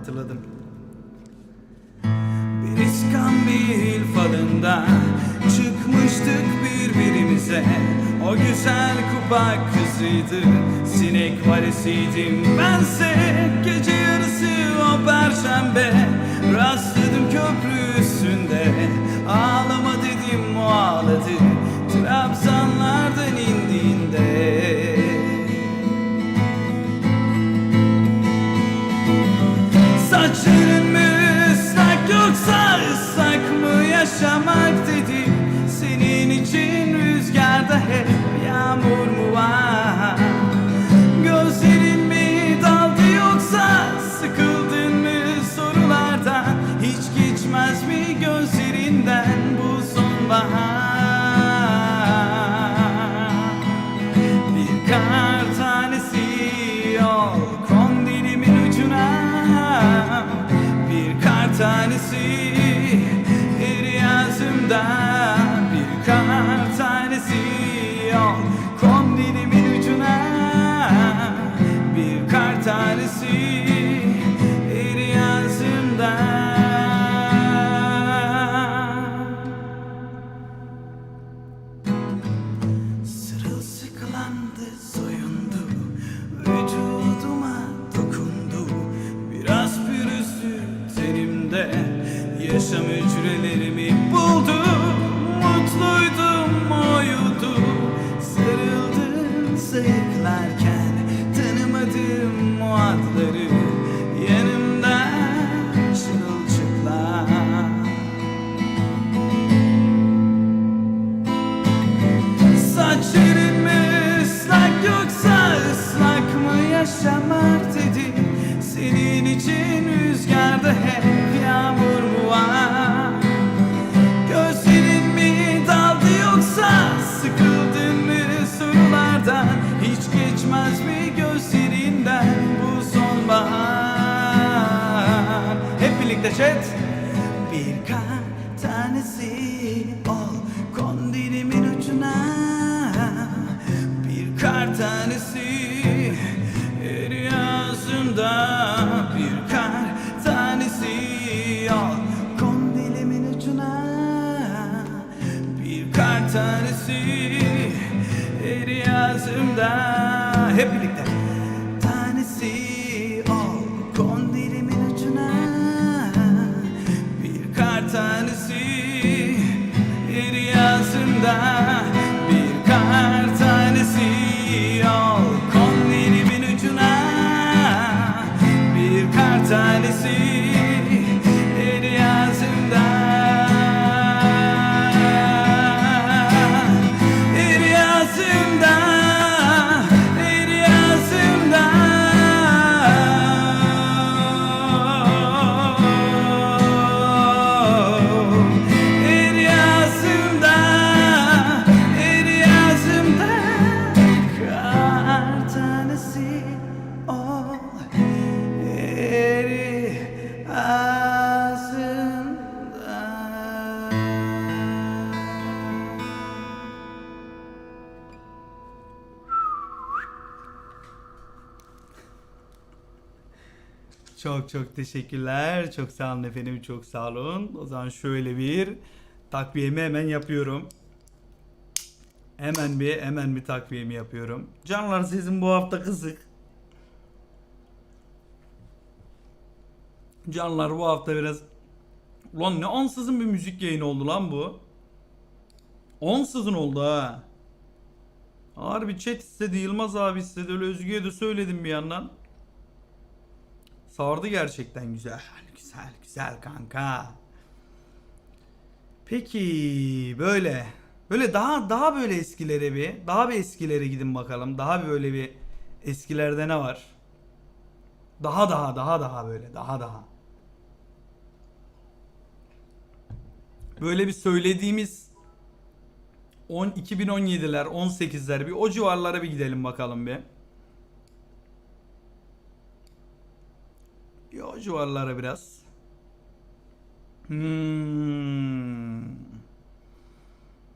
hatırladım. Bir iskambil falında çıkmıştık birbirimize. O güzel kupa kızıydı sinek valisiydim bense. Gece yarısı o perşembe rastladım köprü üstünde yaşamak dedi. Senin için rüzgarda hep yağmur mu var? Gözlerin mi daldı yoksa sıkıldın mı sorulardan Hiç geçmez mi gözlerinden bu sonbahar? Bir kar tanesi ol kondilimin ucuna. Bir kar tanesi that chat. Bir kar tanesi ol kondilimin ucuna. Bir kar tanesi ağzımda Bir kar tanesi ol kondilimin ucuna. Bir kar tanesi ağzımda Hep birlikte lugar. Çok çok teşekkürler. Çok sağ olun efendim. Çok sağ olun. O zaman şöyle bir takviyemi hemen yapıyorum. Hemen bir hemen bir takviyemi yapıyorum. Canlar sizin bu hafta kısık. Canlar bu hafta biraz Ulan ne ansızın bir müzik yayını oldu lan bu. Ansızın oldu ha. Harbi chat istedi, Yılmaz abi istedi. Öyle Özgü'ye de söyledim bir yandan. Sardı gerçekten güzel. Güzel güzel kanka. Peki böyle böyle daha daha böyle eskilere bir daha bir eskilere gidin bakalım. Daha böyle bir eskilerde ne var? Daha daha daha daha böyle daha daha. Böyle bir söylediğimiz 10 2017'ler 18'ler bir o civarlara bir gidelim bakalım bir. mı civarlara biraz? Hmm.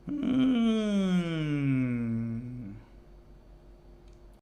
Hmm.